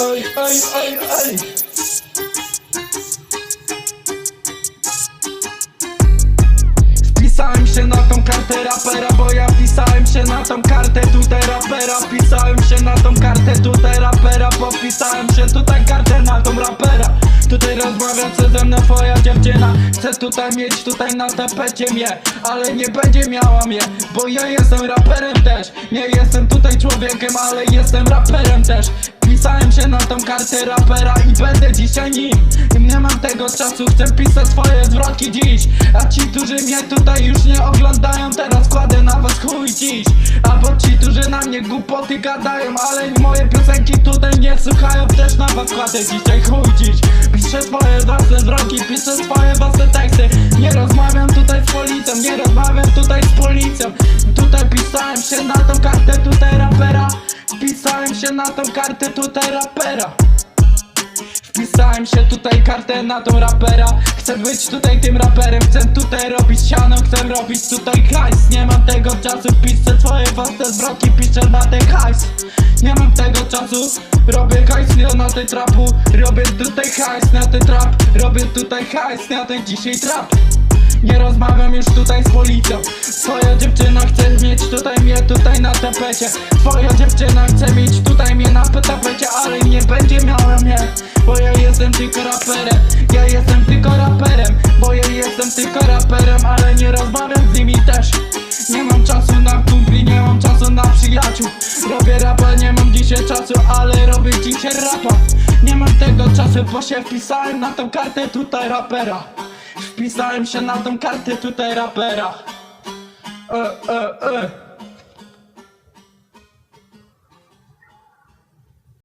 Ej, ej, ej, ej Wpisałem się na tą kartę rapera, bo ja wpisałem się na tą kartę tutaj rapera. Wpisałem się na tą kartę tutaj rapera, podpisałem się tutaj kartę na tą rapera. Tutaj rozmawia ze mną twoja dziewczyna. Chcę tutaj mieć tutaj na tapecie mnie Ale nie będzie miała mnie Bo ja jestem raperem też. Nie jestem tutaj człowiekiem, ale jestem raperem też. Pisałem na tą kartę rapera i będę dzisiaj nim. Nie mam tego czasu, chcę pisać swoje zwroki dziś. A ci, którzy mnie tutaj już nie oglądają Teraz kładę na was chuj dziś. Albo ci, którzy na mnie głupoty gadają Ale moje piosenki tutaj nie słuchają Też na was kładę dzisiaj chuj dziś. Piszę swoje własne zwroki, piszę swoje własne teksty. Nie rozmawiam tutaj z policją, nie rozmawiam tutaj z policją. Tutaj pisałem się na tą kartę tutaj rapera Wpisałem się na tą kartę tutaj rapera. Wpisałem się tutaj kartę na tą rapera. Chcę być tutaj tym raperem Chcę tutaj robić siano Chcę robić tutaj hajs. Nie mam tego czasu Piszę swoje własne zwroki Piszę na ten hajs. Nie mam tego czasu Robię hajs na tej trapu. Robię tutaj hajs na ten trap. Robię tutaj hajs na ten dzisiaj trap. Nie rozmawiam już tutaj z policją. Twoja dziewczyna chce mieć tutaj mnie tapecie Twoja dziewczyna chce mieć tutaj mnie na tapecie Ale nie będzie miała mnie Bo ja jestem tylko raperem. Ja jestem tylko raperem Bo ja jestem tylko raperem Ale nie rozmawiam z nimi też. Nie mam czasu na kumpli, nie mam czasu na przyjaciół. Robię rapa, nie mam dzisiaj czasu Ale robię dzisiaj rapa. Nie mam tego czasu, bo się wpisałem na tą kartę tutaj rapera. Wpisałem się na tą kartę tutaj rapera. E, e, e.